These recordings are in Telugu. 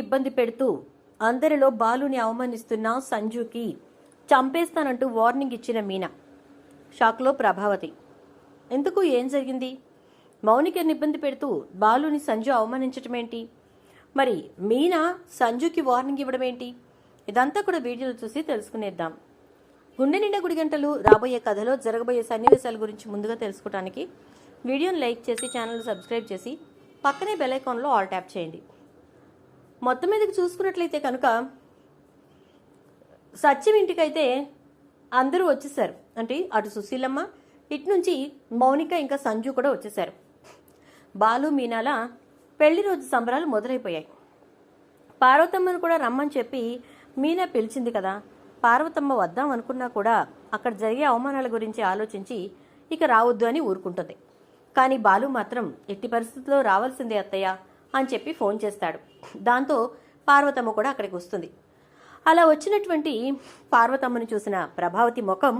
ఇబ్బంది పెడుతూ అందరిలో బాలుని అవమానిస్తున్న సంజుకి చంపేస్తానంటూ వార్నింగ్ ఇచ్చిన మీనా. షాక్లో ప్రభావతి. ఎందుకు? ఏం జరిగింది? మౌనికని ఇబ్బంది పెడుతూ బాలుని సంజు అవమానించటమేంటి? మరి మీనా సంజుకి వార్నింగ్ ఇవ్వడం ఏంటి ఇదంతా కూడా వీడియోలు చూసి తెలుసుకునేద్దాం. గుండె నిండా గుడి గంటలు రాబోయే కథలో జరగబోయే సన్నివేశాల గురించి ముందుగా తెలుసుకోవడానికి వీడియోని లైక్ చేసి ఛానల్ సబ్స్క్రైబ్ చేసి పక్కనే బెల్ ఐకాన్లో ఆల్ ట్యాప్ చేయండి. మొత్తం మీదకి చూసుకున్నట్లయితే కనుక సత్యం ఇంటికైతే అందరూ వచ్చేసారు. అంటే అటు సుశీలమ్మ ఇటు నుంచి మౌనిక ఇంకా సంజు కూడా వచ్చేసారు. బాలు మీనాల పెళ్ళి రోజు సంబరాలు మొదలైపోయాయి. పార్వతమ్మను కూడా రమ్మని చెప్పి మీనా పిలిచింది కదా పార్వతమ్మ వద్దాం అనుకున్నా కూడా అక్కడ జరిగే అవమానాల గురించి ఆలోచించి ఇక రావద్దు అని ఊరుకుంటుంది. కానీ బాలు మాత్రం ఎట్టి పరిస్థితుల్లో రావాల్సిందే అత్తయ్య అని చెప్పి ఫోన్ చేస్తాడు. దాంతో పార్వతమ్మ కూడా అక్కడికి వస్తుంది. అలా వచ్చినటువంటి పార్వతమ్మను చూసిన ప్రభావతి ముఖం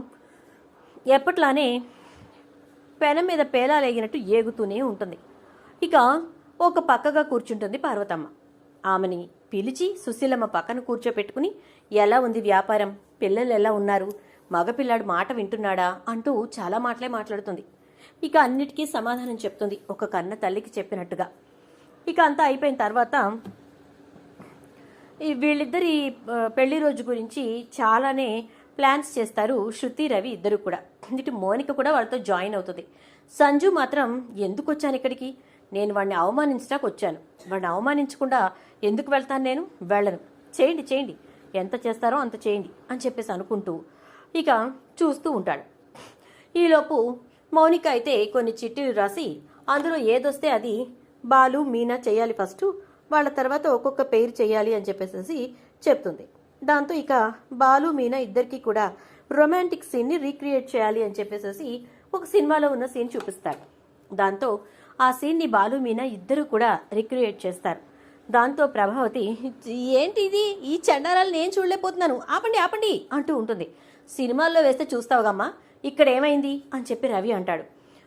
ఎప్పట్లానే పెనం మీద పేలాలేగినట్టు ఏగుతూనే ఉంటుంది. ఇక ఒక పక్కగా కూర్చుంటుంది పార్వతమ్మ. ఆమెని పిలిచి సుశీలమ్మ పక్కన కూర్చోపెట్టుకుని ఎలా ఉంది వ్యాపారం? పిల్లలు ఎలా ఉన్నారు? మగపిల్లాడు మాట వింటున్నాడా? అంటూ చాలా మాటలే మాట్లాడుతుంది. ఇక అన్నిటికీ సమాధానం చెప్తుంది ఒక కన్న తల్లికి చెప్పినట్టుగా. ఇక అంతా అయిపోయిన తర్వాత ఈ వీళ్ళిద్దరి పెళ్ళి రోజు గురించి చాలానే ప్లాన్స్ చేస్తారు శృతి రవి ఇద్దరు కూడా. ఇటు మోనిక కూడా వాళ్ళతో జాయిన్ అవుతుంది. సంజు మాత్రం ఎందుకు వచ్చాను ఇక్కడికి? నేను వాడిని అవమానించడానికి వచ్చాను. వాడిని అవమానించకుండా ఎందుకు వెళ్తాను నేను? వెళ్ళను. చేయండి చేయండి. ఎంత చేస్తారో అంత చేయండి అని చెప్పేసి అనుకుంటూ ఇక చూస్తూ ఉంటాడు. ఈలోపు మౌనిక అయితే కొన్ని చిట్టీలు రాసి అందులో ఏదొస్తే అది బాలు మీనా చేయాలి ఫస్ట్ వాళ్ళ తర్వాత ఒక్కొక్క పేరు చేయాలి అని చెప్పేసి చెప్తుంది. దాంతో ఇక బాలు మీనా ఇద్దరికి కూడా రొమాంటిక్ సీన్ని రీక్రియేట్ చేయాలి అని చెప్పేసి ఒక సినిమాలో ఉన్న సీన్ చూపిస్తారు. దాంతో ఆ సీన్ని బాలు మీనా ఇద్దరు కూడా రీక్రియేట్ చేస్తారు. దాంతో ప్రభావతి ఏంటి ఇది ఈ చండారాలు నేను చూడలేకపోతున్నాను. ఆపండి ఆపండి అంటూ ఉంటుంది. సినిమాల్లో వేస్తే చూస్తావుగమ్మా ఇక్కడ ఏమైంది? అని చెప్పి రవి అంటాడు.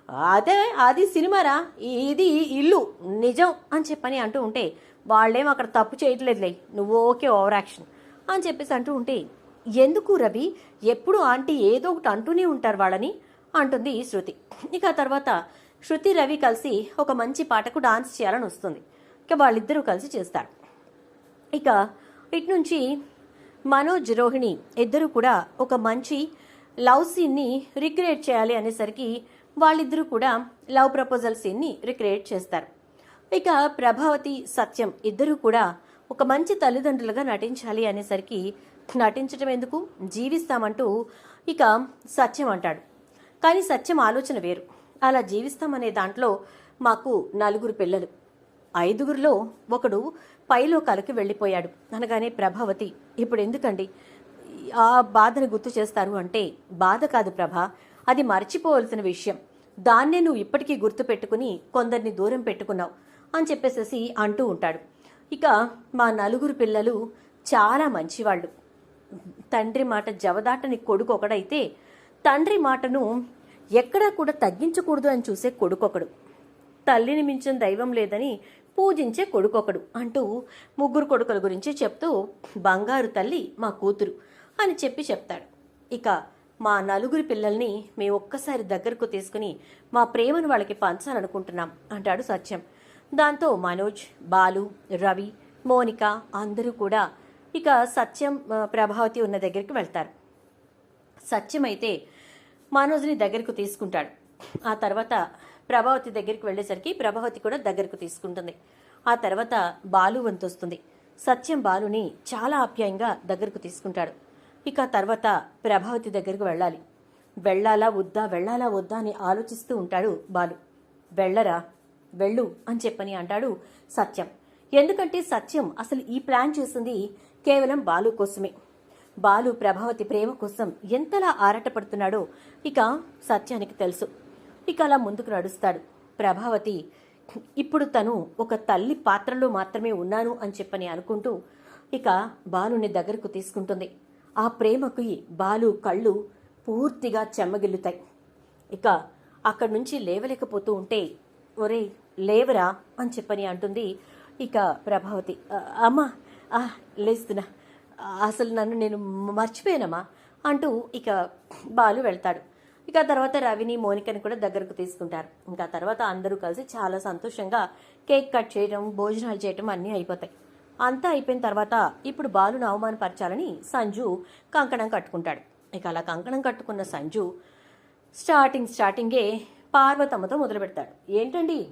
అదే అది సినిమారా? ఇది ఇల్లు. నిజం అని చెప్పని అంటూ ఉంటే వాళ్ళేం అక్కడ తప్పు చేయట్లేదులే. నువ్వు ఓకే ఓవర్ యాక్షన్. అని చెప్పేసి అంటూ ఉంటే ఎందుకు రవి? ఎప్పుడు ఆంటీ ఏదో ఒకటి అంటూనే ఉంటారు వాళ్ళని? అంటుంది శృతి. ఇక తర్వాత శృతి రవి కలిసి ఒక మంచి పాటకు డాన్స్ చేయాలని వస్తుంది. ఇక వాళ్ళిద్దరూ కలిసి చేస్తారు. ఇక ఇటు నుంచి మనోజ్ రోహిణి ఇద్దరు కూడా ఒక మంచి లవ్ సీన్ని రిక్రియేట్ చేయాలి అనేసరికి వాళ్ళిద్దరూ కూడా లవ్ ప్రపోజల్ సీన్ని రిక్రియేట్ చేస్తారు. ఇక ప్రభావతి సత్యం ఇద్దరూ కూడా ఒక మంచి తల్లిదండ్రులుగా నటించాలి అనేసరికి నటించటం ఎందుకు? జీవిస్తామంటూ ఇక సత్యం అంటాడు. కానీ సత్యం ఆలోచన వేరు. అలా జీవిస్తామనే దాంట్లో మాకు నలుగురు పిల్లలు. ఐదుగురిలో ఒకడు పైలోకాలకి వెళ్ళిపోయాడు. అనగానే ప్రభావతి ఇప్పుడు ఎందుకండి ఆ బాధను గుర్తు చేస్తారు అంటే బాధ కాదు ప్రభా. అది మర్చిపోవలసిన విషయం. దాన్నే నువ్వు ఇప్పటికీ గుర్తుపెట్టుకుని కొందరిని దూరం పెట్టుకున్నావు అని చెప్పేసేసి అంటూ ఉంటాడు. ఇక మా నలుగురు పిల్లలు చాలా మంచివాళ్ళు. తండ్రి మాట జవదాటని కొడుకు ఒకడైతే తండ్రి మాటను ఎక్కడా కూడా తగ్గించకూడదు అని చూసే కొడుకొకడు. తల్లిని మించిన దైవం లేదని పూజించే కొడుకొకడు అంటూ ముగ్గురు కొడుకుల గురించి చెప్తూ బంగారు తల్లి మా కూతురు అని చెప్పి చెప్తాడు. ఇక మా నలుగురి పిల్లల్ని మేము ఒక్కసారి దగ్గరకు తీసుకుని మా ప్రేమను వాళ్ళకి పంచాలనుకుంటున్నాం అంటాడు సత్యం. దాంతో మనోజ్ బాలు రవి మోనిక అందరూ కూడా ఇక సత్యం ప్రభావతి ఉన్న దగ్గరికి వెళ్తారు. సత్యం అయితే మనోజ్ని దగ్గరకు తీసుకుంటాడు. ఆ తర్వాత ప్రభావతి దగ్గరికి వెళ్ళేసరికి ప్రభావతి కూడా దగ్గరకు తీసుకుంటుంది. ఆ తర్వాత బాలు వంతు వస్తుంది సత్యం బాలుని చాలా ఆప్యాయంగా దగ్గరకు తీసుకుంటాడు. ఇక తర్వాత ప్రభావతి దగ్గరకు వెళ్ళాలి. వెళ్ళాలా వద్దా వెళ్ళాలా వద్దా అని ఆలోచిస్తూ ఉంటాడు బాలు. వెళ్ళరా? వెళ్ళు అని చెప్పని అంటాడు సత్యం. ఎందుకంటే సత్యం అసలు ఈ ప్లాన్ చేసింది కేవలం బాలు కోసమే. బాలు ప్రభావతి ప్రేమ కోసం ఎంతలా ఆరాటపడుతున్నాడో ఇక సత్యానికి తెలుసు. ఇక అలా ముందుకు నడుస్తాడు. ప్రభావతి ఇప్పుడు తను ఒక తల్లి పాత్రలో మాత్రమే ఉన్నాను అని చెప్పని అనుకుంటూ ఇక బాలుని దగ్గరకు తీసుకుంటుంది. ఆ ప్రేమకి బాలు కళ్ళు పూర్తిగా చెమ్మగిల్లుతాయి. ఇక అక్కడి నుంచి లేవలేకపోతూ ఉంటే ఒరే లేవరా అని చెప్పని అంటుంది ఇక ప్రభావతి. అమ్మా ఆ, లేస్తున్నా. అసలు నన్ను నేను మర్చిపోయానమ్మా అంటూ ఇక బాలు వెళ్తాడు. ఇక తర్వాత రవిని మోనికని కూడా దగ్గరకు తీసుకుంటారు. ఇంకా తర్వాత అందరూ కలిసి చాలా సంతోషంగా కేక్ కట్ చేయడం భోజనాలు చేయడం అన్నీ అయిపోతాయి. అంతా అయిపోయిన తర్వాత ఇప్పుడు బాలును అవమానపరచాలని సంజు కంకణం కట్టుకుంటాడు. ఇక అలా కంకణం కట్టుకున్న సంజు స్టార్టింగ్ స్టార్టింగే పార్వతమ్మతో మొదలు పెడతాడు ఏంటండి?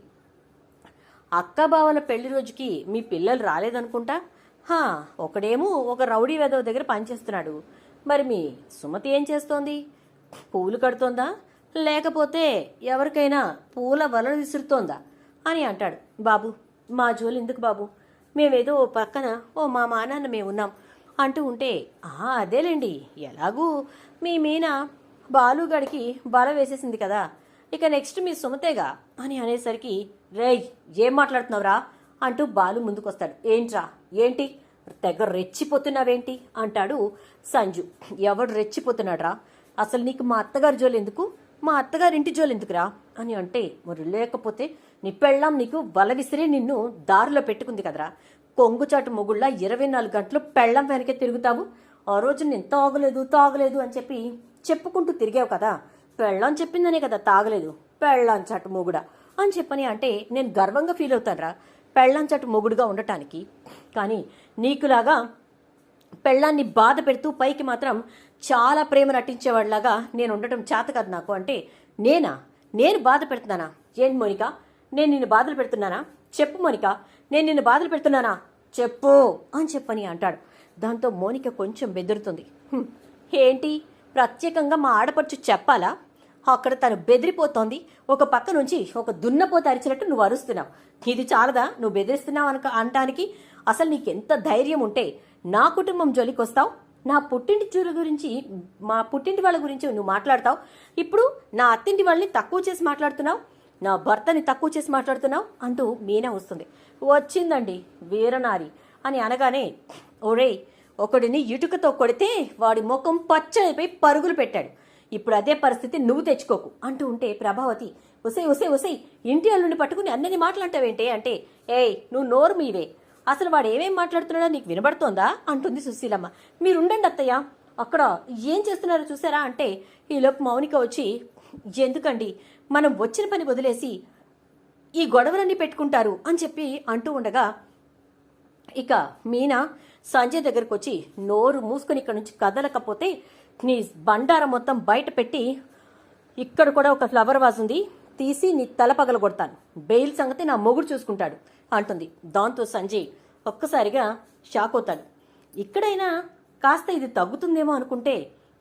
అక్క బావల పెళ్ళి రోజుకి మీ పిల్లలు రాలేదనుకుంటా? హా ఒకడేమో ఒక రౌడీ వెదవ దగ్గర పనిచేస్తున్నాడు. మరి మీ సుమతి ఏం చేస్తోంది? పూలు కడుతోందా? లేకపోతే ఎవరికైనా పూల వలన విసురుతోందా? అని అంటాడు. బాబు మా జోలు ఎందుకు బాబు? మేమేదో ఓ పక్కన ఓ మా మానాన్న మేము ఉన్నాం అంటూ ఉంటే "ఆ, అదేలేండి. ఎలాగూ మీ మీన బాలుగడికి బల వేసేసింది కదా. ఇక నెక్స్ట్ మీ సుమతేగా? అని అనేసరికి రేయ్ ఏం మాట్లాడుతున్నావురా? అంటూ బాలు ముందుకొస్తాడు. ఏంట్రా? ఏంటి? తెగ రెచ్చిపోతున్నావేంటి? అంటాడు సంజు. ఎవడు రెచ్చిపోతున్నాడ్రా? అసలు నీకు మా అత్తగారి జోలు ఎందుకు మా అత్తగారి ఇంటి ఎందుకురా? అని అంటే మరి లేకపోతే నీ పెళ్ళాం నీకు వల విసిరే నిన్ను దారిలో పెట్టుకుంది కదరా. కొంగుచాటు మొగుళ్ళ ఇరవై నాలుగు గంటలు పెళ్ళం వెనకే తిరుగుతావు. ఆ రోజు నేను తాగలేదు తాగలేదు అని చెప్పి చెప్పుకుంటూ తిరిగావు కదా. పెళ్ళం చెప్పిందనే కదా తాగలేదు. పెళ్ళాం చాటు మొగుడా అని చెప్పని అంటే నేను గర్వంగా ఫీల్ అవుతానురా. పెళ్ళాం చాటు మొగుడుగా ఉండటానికి. కానీ నీకులాగా పెళ్ళాన్ని బాధ పెడుతూ పైకి మాత్రం చాలా ప్రేమ నటించేవాడిలాగా నేను ఉండటం చేత కాదు నాకు. అంటే నేనా? నేను బాధ పెడుతున్నానా? ఏంటి మోనిక? నేను నిన్ను బాధలు పెడుతున్నానా? చెప్పు మోనిక. నేను నిన్ను బాధలు పెడుతున్నానా? చెప్పు అని చెప్పని అంటాడు. దాంతో మోనిక కొంచెం బెదురుతుంది. ఏంటి? ప్రత్యేకంగా మా ఆడపడుచు చెప్పాలా? అక్కడ తను బెదిరిపోతోంది. ఒక పక్క నుంచి ఒక దున్నపోత అరిచినట్టు నువ్వు అరుస్తున్నావు. ఇది చాలదా? నువ్వు బెదిరిస్తున్నావు అనక అనటానికి అసలు నీకెంత ధైర్యం ఉంటే నా కుటుంబం జోలికొస్తావు నా పుట్టింటి చూరు గురించి మా పుట్టింటి వాళ్ళ గురించి నువ్వు మాట్లాడతావు. ఇప్పుడు నా అత్తింటి వాళ్ళని తక్కువ చేసి మాట్లాడుతున్నావు నా భర్తని తక్కువ చేసి మాట్లాడుతున్నావు అంటూ మీనా వస్తుంది. వచ్చిందండి వీరనారి అని అనగానే ఒరే ఒకడిని ఇటుకతో కొడితే వాడి ముఖం పచ్చడిపోయి పరుగులు పెట్టాడు. ఇప్పుడు అదే పరిస్థితి నువ్వు తెచ్చుకోకు అంటూ ఉంటే ప్రభావతి ఒసై ఒసై ఒసై ఇంటి అల్లుని పట్టుకుని అన్నని మాట్లాడతావేంటే అంటే ఏయ్ నువ్వు నోరు మీవే. అసలు వాడు ఏమేం మాట్లాడుతున్నాడో నీకు వినబడుతోందా? అంటుంది సుశీలమ్మ. మీరుండండి అత్తయ్య. అక్కడ ఏం చేస్తున్నారో చూసారా అంటే ఈలోపు మౌనిక వచ్చి ఎందుకండి? మనం వచ్చిన పని వదిలేసి ఈ గొడవలన్నీ పెట్టుకుంటారు అని చెప్పి అంటూ ఉండగా ఇక మీనా సంజయ్ దగ్గరకు వచ్చి నోరు మూసుకొని ఇక్కడ నుంచి కదలకపోతే నీ బండారం మొత్తం బయట పెట్టి ఇక్కడ కూడా ఒక ఫ్లవర్ వాజ్ ఉంది తీసి నీ తల పగలగొడతాను. బెయిల్ సంగతి నా మొగుడు చూసుకుంటాడు. అంటుంది. దాంతో సంజయ్ ఒక్కసారిగా షాక్ అవుతాడు. ఇక్కడైనా కాస్త ఇది తగ్గుతుందేమో అనుకుంటే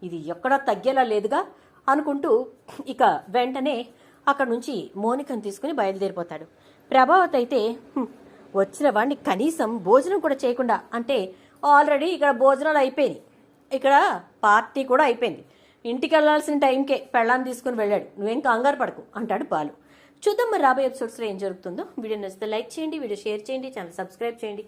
ఇది ఎక్కడా తగ్గేలా లేదుగా అనుకుంటూ ఇక వెంటనే అక్కడ నుంచి మోనికను తీసుకుని బయలుదేరిపోతాడు. ప్రభావత్ అయితే వచ్చిన వాడిని కనీసం భోజనం కూడా చేయకుండా అంటే ఆల్రెడీ ఇక్కడ భోజనాలు అయిపోయినాయి. ఇక్కడ పార్టీ కూడా అయిపోయింది. ఇంటికి వెళ్ళాల్సిన టైంకే పెళ్ళాన్ని తీసుకుని వెళ్ళాడు. నువ్వేం కంగారు పడకు అంటాడు బాలు. చూద్దాం మరి రాబోయే ఎపిసోడ్స్లో ఏం జరుగుతుందో. వీడియో నచ్చితే లైక్ చేయండి వీడియో షేర్ చేయండి ఛానల్ సబ్స్క్రైబ్ చేయండి.